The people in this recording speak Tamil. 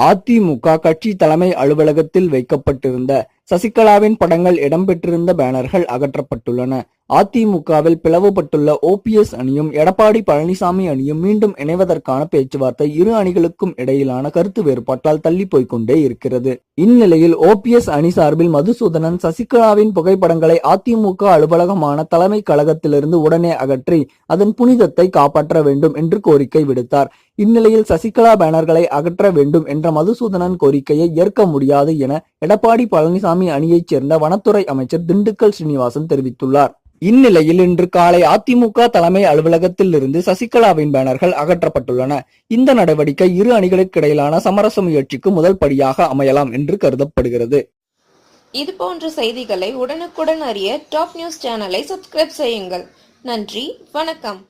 அதிமுக கட்சி தலைமை அலுவலகத்தில் வைக்கப்பட்டிருந்த சசிகலாவின் படங்கள் இடம்பெற்றிருந்த பேனர்கள் அகற்றப்பட்டுள்ளன. அதிமுகவில் பிளவுபட்டுள்ள ஓபிஎஸ் அணியும் எடப்பாடி பழனிசாமி அணியும் மீண்டும் இணைவதற்கான பேச்சுவார்த்தை இரு அணிகளுக்கும் இடையிலான கருத்து வேறுபாட்டால் தள்ளி போய்க் கொண்டே இருக்கிறது. இந்நிலையில் ஓபிஎஸ் அணி சார்பில் மதுசூதனன் சசிகலாவின் புகைப்படங்களை அதிமுக அலுவலகமான தலைமை கழகத்திலிருந்து உடனே அகற்றி அதன் புனிதத்தை காப்பாற்ற வேண்டும் என்று கோரிக்கை விடுத்தார். இந்நிலையில் சசிகலா பேனர்களை அகற்ற வேண்டும் என்ற மதுசூதனன் கோரிக்கையை ஏற்க முடியாது என எடப்பாடி பழனிசாமி அணியைச் சேர்ந்த வனத்துறை அமைச்சர் திண்டுக்கல் ஸ்ரீனிவாசன் தெரிவித்துள்ளார். இந்நிலையில் இன்று காலை அதிமுக தலைமை அலுவலகத்தில் இருந்து சசிகலாவின் பேனர்கள் அகற்றப்பட்டுள்ளன. இந்த நடவடிக்கை இரு அணிகளுக்கு இடையிலான சமரச முயற்சிக்கு முதல் படியாக அமையலாம் என்று கருதப்படுகிறது. இது போன்ற செய்திகளை உடனுக்குடன் அறிய டாப் நியூஸ் சேனலை சப்ஸ்கிரைப் செய்யுங்கள். நன்றி வணக்கம்.